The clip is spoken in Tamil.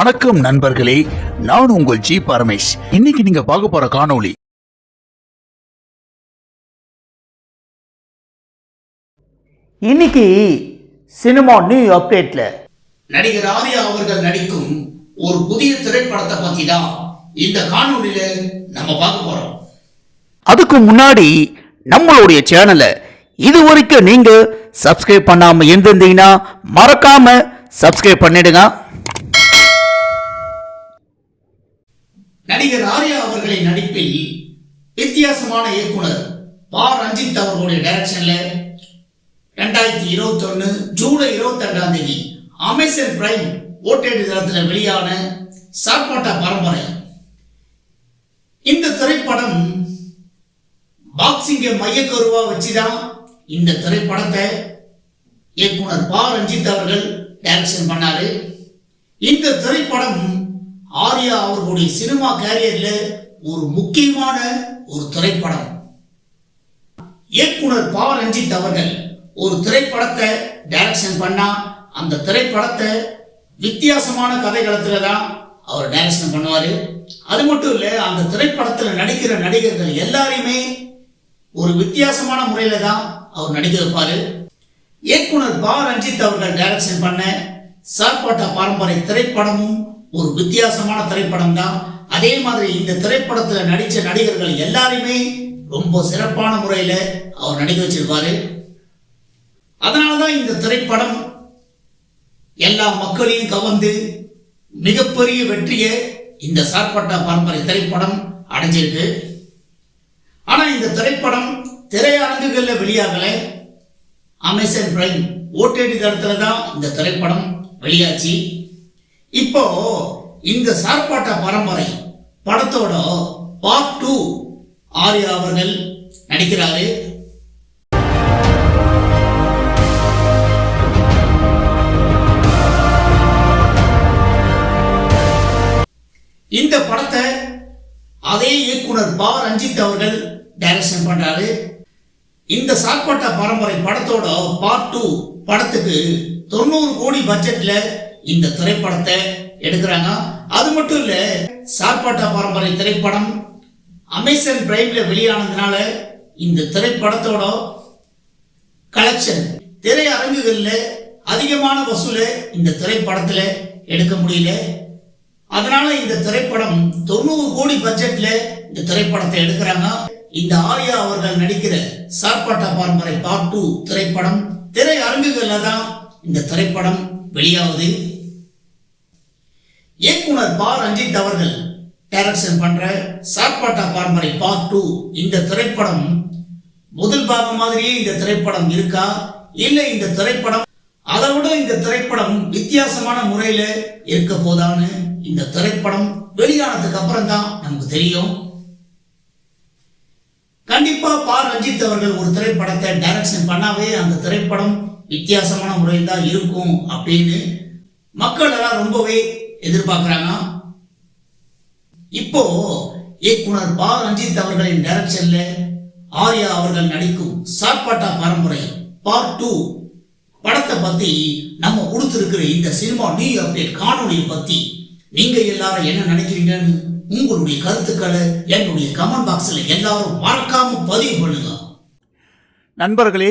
வணக்கம் நண்பர்களே நான் உங்கள் ஜி பரமேஷ். இன்னைக்கு நீங்க பார்க்க போற காணொளி இன்னைக்கு சினிமா நியூ அப்டேட்ல. நடிகர் ஆர்யா அவர்கள் நடிக்கும் ஒரு புதிய திரைப்படத்தை பத்தி தான் இந்த காணொளியில நம்ம பார்க்க போறோம். அதுக்கு முன்னாடி நம்மளுடைய சேனலை இது வரைக்கும் நீங்க சப்ஸ்கிரைப் பண்ணாம இருந்திருந்தீங்கன்னா மறக்காம சப்ஸ்கிரைப் பண்ணிடுங்க. நடிகர் ஆர்யா அவர்களின் நடிப்பில் வித்தியாசமான இயக்குனர் பா. ரஞ்சித் அவர்களுடைய டைரக்ஷன்ல ரெண்டாயிரத்தி இருபத்தி ஒன்னு ஜூலை இருபத்தி ரெண்டாம் தேதி அமேசன் பிரைம் ஓடிடி தளத்தில் வெளியான சாப்பாட்ட பரம்பரை. இந்த திரைப்படம் பாக்ஸிங்கை மையக்கருவா வச்சுதான் இந்த திரைப்படத்தை இயக்குனர் பா. ரஞ்சித் அவர்கள் டைரக்ஷன் பண்ணாரு. இந்த திரைப்படம் ஆர்யா அவர்களுடைய சினிமா கேரியர்ல ஒரு முக்கியமான ஒரு திரைப்படம். இயக்குனர் பா ரஞ்சித் அவர்கள் ஒரு திரைப்படத்தை டைரக்ஷன் பண்ணா அந்த திரைப்படத்தை வித்தியாசமான கதைகளத்துல தான் அவர் டைரக்ஷன் பண்ணுவார். அது மட்டும் இல்லை அந்த திரைப்படத்தில் நடிக்கிற நடிகர்கள் எல்லாரையுமே ஒரு வித்தியாசமான முறையில தான் அவர் நடிக்க வைப்பாரு. இயக்குனர் பா ரஞ்சித் அவர்கள் டைரக்ஷன் பண்ண சாப்பாட்டா பாரம்பரிய திரைப்படமும் ஒரு வித்தியாசமான திரைப்படம் தான் அதே மாதிரி இந்த திரைப்படத்துல நடிச்ச நடிகர்கள் எல்லாருமே ரொம்ப சிறப்பான முறையில அவர் நடிக்க வச்சிருப்பாரு. அதனாலதான் இந்த திரைப்படம் எல்லா மக்களையும் கவர்ந்து மிகப்பெரிய வெற்றியை இந்த சார்பட்டா பரம்பரை திரைப்படம் அடைஞ்சிருக்கு. ஆனா இந்த திரைப்படம் திரையரங்குகள்ல வெளியாகல. அமேசான் பிரைம் ஓடிடி தளத்துல தான் இந்த திரைப்படம் வெளியாச்சு. இப்போ இந்த சார்பாட்ட பரம்பரை படத்தோட பார்ட் டூ ஆர்யா அவர்கள் நடிக்கிறாரு. இந்த படத்தை அதே இயக்குனர் பா. ரஞ்சித் அவர்கள் டைரக்ஷன் பண்றாரு. இந்த சாப்பாட்டா பரம்பரை படத்தோட பார்ட் டூ படத்துக்கு தொண்ணூறு கோடி பட்ஜெட்ல இந்த திரைப்படத்தை எடுக்கிறாங்க. அது மட்டும் இல்ல சார்பாட்டா பாரம்பரிய திரைப்படம் அமேசான் பிரைம்ல வெளியானதுனால இந்த திரைப்படத்தோட கலெக்ஷன் திரையரங்குகள்ல அதிகமான வசூலை இந்த திரைப்படத்துல எடுக்க முடியல. அதனால இந்த திரைப்படம் தொண்ணூறு கோடி பட்ஜெட்ல இந்த திரைப்படத்தை எடுக்கிறாங்க. இந்த ஆர்யா அவர்கள் நடிக்கிற சார்பாட்டா பாரம்பரிய பார்ட் டூ திரைப்படம் திரையரங்குகள்ல தான் இந்த திரைப்படம் வெளியாவது. இயக்குனர் பா ரஞ்சித் அவர்கள் டைரக்ஷன் பண்ற சாப்பாட்டா பார்மரை பார்ட் டூ இந்த திரைப்படம் முதல் பாகம் மாதிரியே இந்த திரைப்படம் இருக்கா? இல்லை இந்த திரைப்படம் அதை விட இந்த திரைப்படம் வித்தியாசமான முறையில இருக்க போதான்னு இந்த திரைப்படம் வெளியானதுக்கு அப்புறம் தான் நமக்கு தெரியும். கண்டிப்பா பா ரஞ்சித் அவர்கள் ஒரு திரைப்படத்தை டைரக்ஷன் பண்ணாவே அந்த திரைப்படம் வித்தியாசமான முறையில் தான் இருக்கும் அப்படின்னு மக்கள் எல்லாம் ரொம்பவே எதிர்பார்க்கறாங்க. இப்போ இயக்குனர் பா. ரஞ்சித் அவர்களின் டைரக்ஷன்ல ஆர்யா அவர்கள் நடிக்கும் சாப்பாட்டா பரம்பரை பார்ட் டூ படத்தை பத்தி நம்ம கொடுத்திருக்கிற இந்த சினிமா நியூ அப்டேட் காணொலியை பத்தி நீங்க எல்லாரும் என்ன நினைக்கிறீங்கன்னு உங்களுடைய கருத்துக்களை என்னுடைய கமெண்ட் பாக்ஸ்ல எல்லாரும் மறக்காம பதிவு பண்ணுங்க. நண்பர்களே